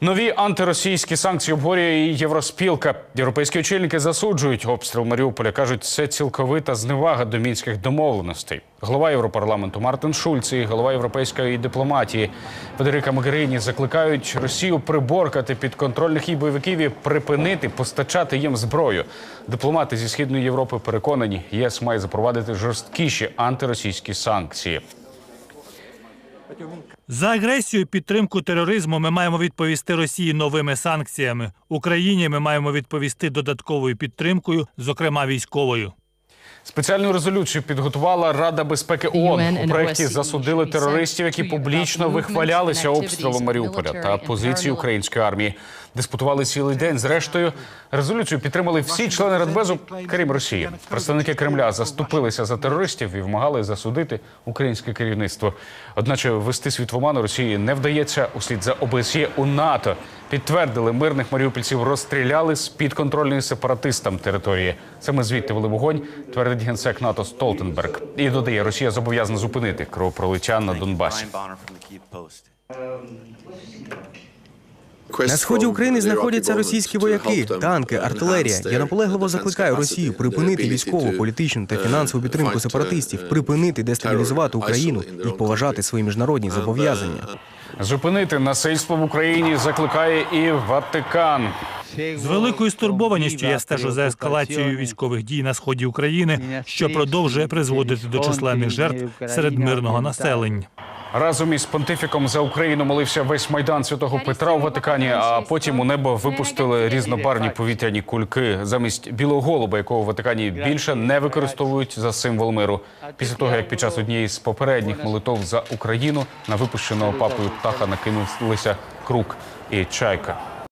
Нові антиросійські санкції обговорює і євроспілка. Європейські очільники засуджують обстріл Маріуполя. кажуть, це цілковита зневага до мінських домовленостей. Голова Європарламенту Мартин Шульц і голова європейської дипломатії Федерика Могherini закликають Росію приборкати підконтрольних їй бойовиків і припинити постачати їм зброю. Дипломати зі східної Європи переконані, ЄС має запровадити жорсткіші антиросійські санкції. За агресію і підтримку тероризму ми маємо відповісти Росії новими санкціями. Україні ми маємо відповісти додатковою підтримкою, зокрема військовою. Спеціальну резолюцію підготувала Рада безпеки ООН. У проєкті засудили терористів, які публічно вихвалялися обстрілом Маріуполя та позиції української армії. Диспутували цілий день. Зрештою, резолюцію підтримали всі члени Радбезу, крім Росії. Представники Кремля заступилися за терористів і вимагали засудити українське керівництво. Одначе ввести світ в оману Росії не вдається. Услід за ОБСЄ у НАТО підтвердили мирних маріупольців розстріляли з підконтрольної сепаратистам території. Саме звідти вели вогонь, твердить генсек НАТО Столтенберг. І додає, Росія зобов'язана зупинити кровопролиття на Донбасі. На сході України знаходяться російські вояки, танки, артилерія. Я наполегливо закликаю Росію припинити військову, політичну та фінансову підтримку сепаратистів, припинити дестабілізувати Україну і поважати свої міжнародні зобов'язання. Зупинити насильство в Україні закликає і Ватикан. З великою стурбованістю я стежу за ескалацією військових дій на сході України, що продовжує призводити до численних жертв серед мирного населення. Разом із понтифіком за Україну молився весь майдан святого Петра у Ватикані. А потім у небо випустили різнобарні повітряні кульки замість білого голуба, якого в Ватикані більше не використовують за символ миру. Після того, як під час однієї з попередніх молитов за Україну на випущеного папою птаха накинулися крук і чайка.